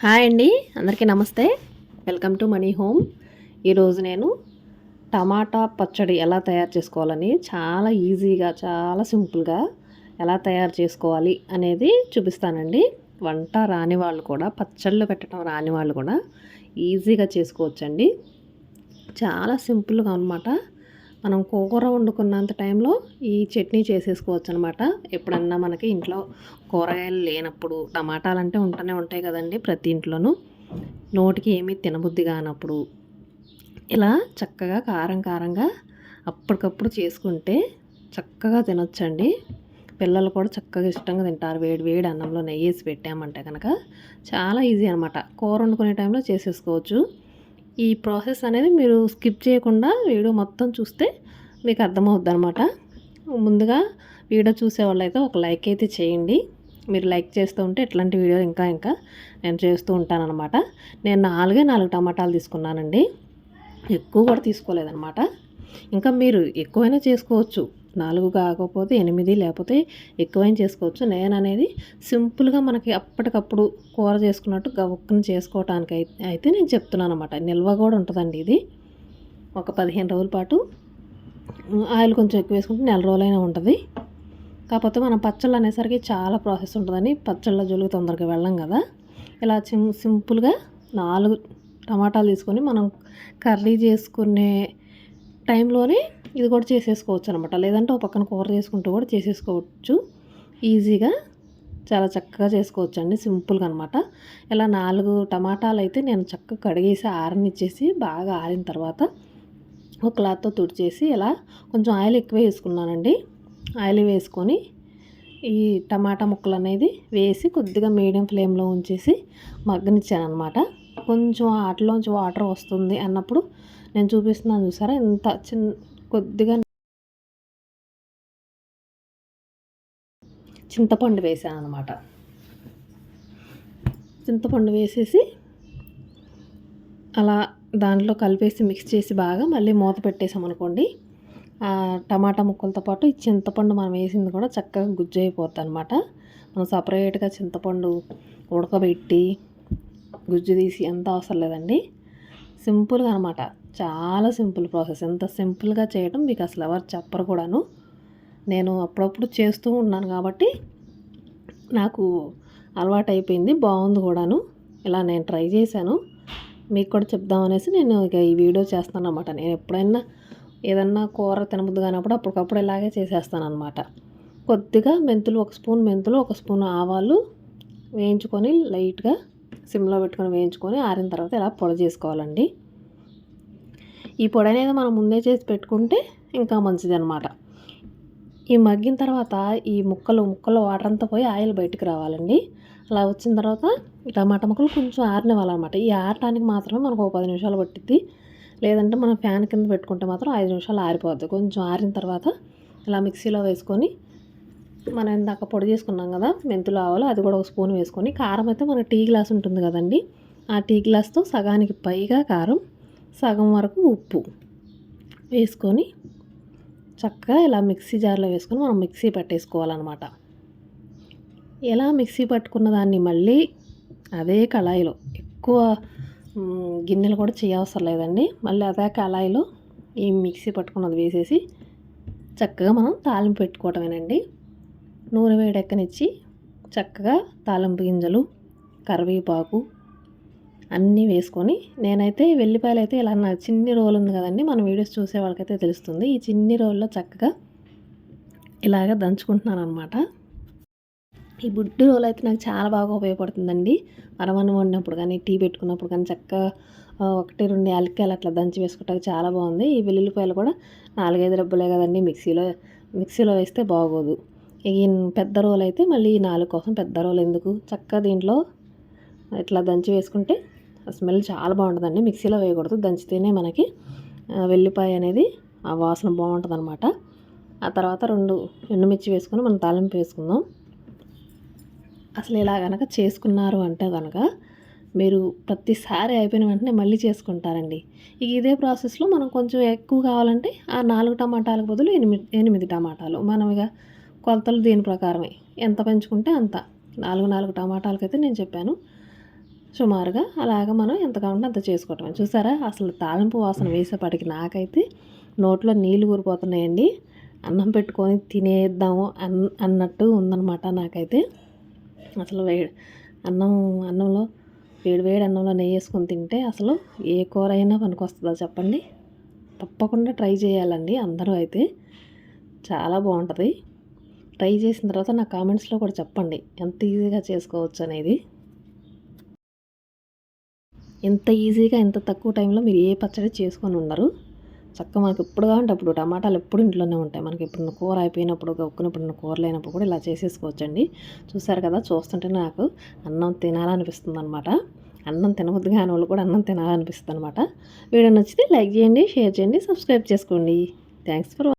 Hi అండి అందరికీ నమస్తే. Welcome to money home. ఈరోజు నేను టమాటా పచ్చడి ఎలా తయారు చేసుకోవాలని చాలా ఈజీగా చాలా సింపుల్గా ఎలా తయారు చేసుకోవాలి అనేది చూపిస్తానండి. వంట రాని వాళ్ళు కూడా పచ్చళ్ళు పెట్టడం రాని వాళ్ళు కూడా ఈజీగా చేసుకోవచ్చండి. చాలా సింపుల్గా అనమాట మనం కూర వండుకున్నంత టైంలో ఈ చట్నీ చేసేసుకోవచ్చు అనమాట ఎప్పుడన్నా మనకి ఇంట్లో కూరగాయలు లేనప్పుడు టమాటాలు అంటే ఉంటూనే ఉంటాయి కదండి ప్రతి ఇంట్లోనూ. నోటికి ఏమీ తినబుద్ధి కానప్పుడు ఇలా చక్కగా కారం కారంగా అప్పటికప్పుడు చేసుకుంటే చక్కగా తినొచ్చండి. పిల్లలు కూడా చక్కగా ఇష్టంగా తింటారు. వేడి వేడి అన్నంలో నెయ్యేసి పెట్టామంటే కనుక చాలా ఈజీ అనమాట. కూర వండుకునే టైంలో చేసేసుకోవచ్చు. ఈ ప్రాసెస్ అనేది మీరు స్కిప్ చేయకుండా వీడియో మొత్తం చూస్తే మీకు అర్థమవుద్ది అనమాట ముందుగా వీడియో చూసేవాళ్ళైతే ఒక లైక్ అయితే చేయండి. మీరు లైక్ చేస్తూ ఉంటే ఇట్లాంటి వీడియోలు ఇంకా ఇంకా నేను చేస్తూ ఉంటానన్నమాట. నేను నాలుగే నాలుగు టమాటాలు తీసుకున్నానండి. ఎక్కువ కూడా తీసుకోలేదన్నమాట. ఇంకా మీరు ఎక్కువైనా చేసుకోవచ్చు. నాలుగు కాకపోతే ఎనిమిది లేకపోతే ఎక్కువైనా చేసుకోవచ్చు. నేను అనేది సింపుల్గా మనకి అప్పటికప్పుడు కూర చేసుకున్నట్టు గవ్వక్కని చేసుకోవటానికి అయితే నేను చెప్తున్నాను అనమాట నిల్వ కూడా ఉంటుందండి ఇది. ఒక పదిహేను రోజుల పాటు ఆయిల్ కొంచెం ఎక్కువ వేసుకుంటే నెల రోజులైనా ఉంటుంది. కాకపోతే మనం పచ్చళ్ళు అనేసరికి చాలా ప్రాసెస్ ఉంటుందని పచ్చళ్ళ జోలికి తొందరగా వెళ్ళాం కదా. ఇలా సిం సింపుల్గా నాలుగు టమాటాలు తీసుకొని మనం కర్రీ చేసుకునే టైంలోనే ఇది కూడా చేసేసుకోవచ్చు అనమాట లేదంటే ఒక పక్కన కూర చేసుకుంటూ కూడా చేసేసుకోవచ్చు. ఈజీగా చాలా చక్కగా చేసుకోవచ్చు అండి సింపుల్గా అనమాట ఇలా నాలుగు టమాటాలు అయితే నేను చక్కగా కడిగేసి ఆరనిచ్చేసి బాగా ఆరిన తర్వాత ఒక క్లాత్తో తుడిచేసి ఇలా కొంచెం ఆయిల్ ఎక్కువ వేసుకున్నానండి. ఆయిల్ వేసుకొని ఈ టమాటా ముక్కలు అనేది వేసి కొద్దిగా మీడియం ఫ్లేమ్లో ఉంచేసి మగ్గనిచ్చాను అనమాట కొంచెం వాటిలోంచి వాటర్ వస్తుంది అన్నప్పుడు నేను చూపిస్తున్నాను చూసారా? ఇంత చిన్న కొద్దిగా చింతపండు వేసాను అనమాట చింతపండు వేసేసి అలా దాంట్లో కలిపేసి మిక్స్ చేసి బాగా మళ్ళీ మూత పెట్టేసామనుకోండి ఆ టమాటా ముక్కలతో పాటు ఈ చింతపండు మనం వేసింది కూడా చక్కగా గుజ్జు అయిపోతుంది అనమాట మనం సపరేట్గా చింతపండు ఉడకబెట్టి గుజ్జు తీసి ఎంత అవసరం లేదండి. సింపుల్గా అనమాట చాలా సింపుల్ ప్రాసెస్. ఎంత సింపుల్గా చేయడం మీకు అసలు ఎవరు చెప్పరు కూడాను. నేను అప్పుడప్పుడు చేస్తూ ఉన్నాను కాబట్టి నాకు అలవాటు అయిపోయింది బాగుంది కూడాను. ఇలా నేను ట్రై చేశాను. మీకు కూడా చెప్దామనేసి నేను ఇక ఈ వీడియో చేస్తాను అనమాట నేను ఎప్పుడైనా ఏదన్నా కూర తినబుద్దు కానప్పుడు అప్పటికప్పుడు ఇలాగే చేసేస్తాను అనమాట కొద్దిగా మెంతులు ఒక స్పూన్ మెంతులు ఒక స్పూన్ ఆవాలు వేయించుకొని లైట్గా సిమ్లో పెట్టుకొని వేయించుకొని ఆరిన తర్వాత ఇలా పొడి చేసుకోవాలండి. ఈ పొడి అనేది మనం ముందే చేసి పెట్టుకుంటే ఇంకా మంచిది అనమాట ఈ మగ్గిన తర్వాత ఈ ముక్కలు ముక్కలు వాటర్ అంతా పోయి ఆయిల్ బయటకు రావాలండి. అలా వచ్చిన తర్వాత టమాటా ముక్కలు కొంచెం ఆరనివ్వాలన్నమాట. ఈ ఆరటానికి మాత్రమే మనకు ఒక పది నిమిషాలు పట్టిద్ది. లేదంటే మనం ఫ్యాన్ కింద పెట్టుకుంటే మాత్రం ఐదు నిమిషాలు ఆరిపోద్ది. కొంచెం ఆరిన తర్వాత ఇలా మిక్సీలో వేసుకొని మనం ఇందాక పొడి చేసుకున్నాం కదా మెంతులు ఆవాలు అది కూడా ఒక స్పూన్ వేసుకొని కారం అయితే మన టీ గ్లాస్ ఉంటుంది కదండి. ఆ టీ గ్లాస్తో సగానికి పైగా కారం సగం వరకు ఉప్పు వేసుకొని చక్కగా ఇలా మిక్సీ జార్లో వేసుకొని మనం మిక్సీ పట్టేసుకోవాలన్నమాట. ఎలా మిక్సీ పట్టుకున్న దాన్ని మళ్ళీ అదే కళాయిలో ఎక్కువ గిన్నెలు కూడా చేయవసరం లేదండి. మళ్ళీ అదే కళాయిలో ఈ మిక్సీ పట్టుకున్నది వేసేసి చక్కగా మనం తాలింపు పెట్టుకోవటమేనండి. నూనె వేడెక్కనిచ్చి చక్కగా తాలింపు గింజలు కరివేపాకు అన్నీ వేసుకొని నేనైతే వెల్లిపాయలు అయితే ఇలా నా చిన్ని రోల్ ఉంది కదండి. మన వీడియోస్ చూసే వాళ్ళకైతే తెలుస్తుంది. ఈ చిన్ని రోల్లో చక్కగా ఇలాగ దంచుకుంటున్నాను అనమాట ఈ బుడ్డి రోల్ అయితే నాకు చాలా బాగా ఉపయోగపడుతుందండి. అరవన్నం వండినప్పుడు కానీ టీ పెట్టుకున్నప్పుడు కానీ చక్కగా ఒకటి రెండు యాలక్కాయలు అట్లా దంచి వేసుకుంటానికి చాలా బాగుంది. ఈ వెల్లుల్లిపాయలు కూడా నాలుగైదు డబ్బులే కదండి. మిక్సీలో మిక్సీలో వేస్తే బాగోదు. ఈ పెద్ద రోల్ అయితే మళ్ళీ ఈ నాలుగు కోసం పెద్ద రోల్. ఎందుకు? చక్కగా దీంట్లో ఇట్లా దంచి వేసుకుంటే స్మెల్ చాలా బాగుంటుందండి. మిక్సీలో వేయకూడదు. దంచితేనే మనకి వెల్లిపాయ అనేది ఆ వాసన బాగుంటుంది అనమాట ఆ తర్వాత రెండు ఎండుమిర్చి వేసుకొని మనం తాలింపు వేసుకుందాం. అసలు ఇలా కనుక చేసుకున్నారు అంటే కనుక మీరు ప్రతిసారి అయిపోయిన వెంటనే మళ్ళీ చేసుకుంటారండి. ఇక ఇదే ప్రాసెస్లో మనం కొంచెం ఎక్కువ కావాలంటే ఆ నాలుగు టమాటాలకు బదులు ఎనిమిది ఎనిమిది టమాటాలు. మనం ఇక కొలతలు దీని ప్రకారమే. ఎంత పెంచుకుంటే అంత. నాలుగు నాలుగు టమాటాలకైతే నేను చెప్పాను. సుమారుగా అలాగ మనం ఎంత కావాలంటే అంత చేసుకోవటం చూసారా? అసలు తాలింపు వాసన వేసేపాటికి నాకైతే నోట్లో నీళ్ళు ఊరిపోతున్నాయండి. అన్నం పెట్టుకొని తినేద్దాము అన్ అన్నట్టు ఉందన్నమాట నాకైతే. అసలు వే అన్నం అన్నంలో వేడి వేడి అన్నంలో నెయ్యి వేసుకొని తింటే అసలు ఏ కూర అయినా పనికొస్తుందా చెప్పండి? తప్పకుండా ట్రై చేయాలండి అందరూ అయితే. చాలా బాగుంటుంది. ట్రై చేసిన తర్వాత నా కామెంట్స్లో కూడా చెప్పండి. ఎంత ఈజీగా చేసుకోవచ్చు అనేది. ఎంత ఈజీగా ఎంత తక్కువ టైంలో మీరు ఏ పచ్చడి చేసుకొని ఉండరు. చక్కగా మనకి ఎప్పుడు కావాలంటే అప్పుడు టమాటాలు ఎప్పుడు ఇంట్లోనే ఉంటాయి. మనకి ఇప్పుడు కూర అయిపోయినప్పుడు గొక్కునప్పుడు కూర లేనప్పుడు కూడా ఇలా చేసేసుకోవచ్చండి. చూసారు కదా చూస్తుంటే నాకు అన్నం తినాలనిపిస్తుంది అనమాట అన్నం తినవద్దు కాని వాళ్ళు కూడా అన్నం తినాలనిపిస్తుంది అనమాట వీడియో నచ్చితే లైక్ చేయండి షేర్ చేయండి సబ్స్క్రైబ్ చేసుకోండి. Thanks for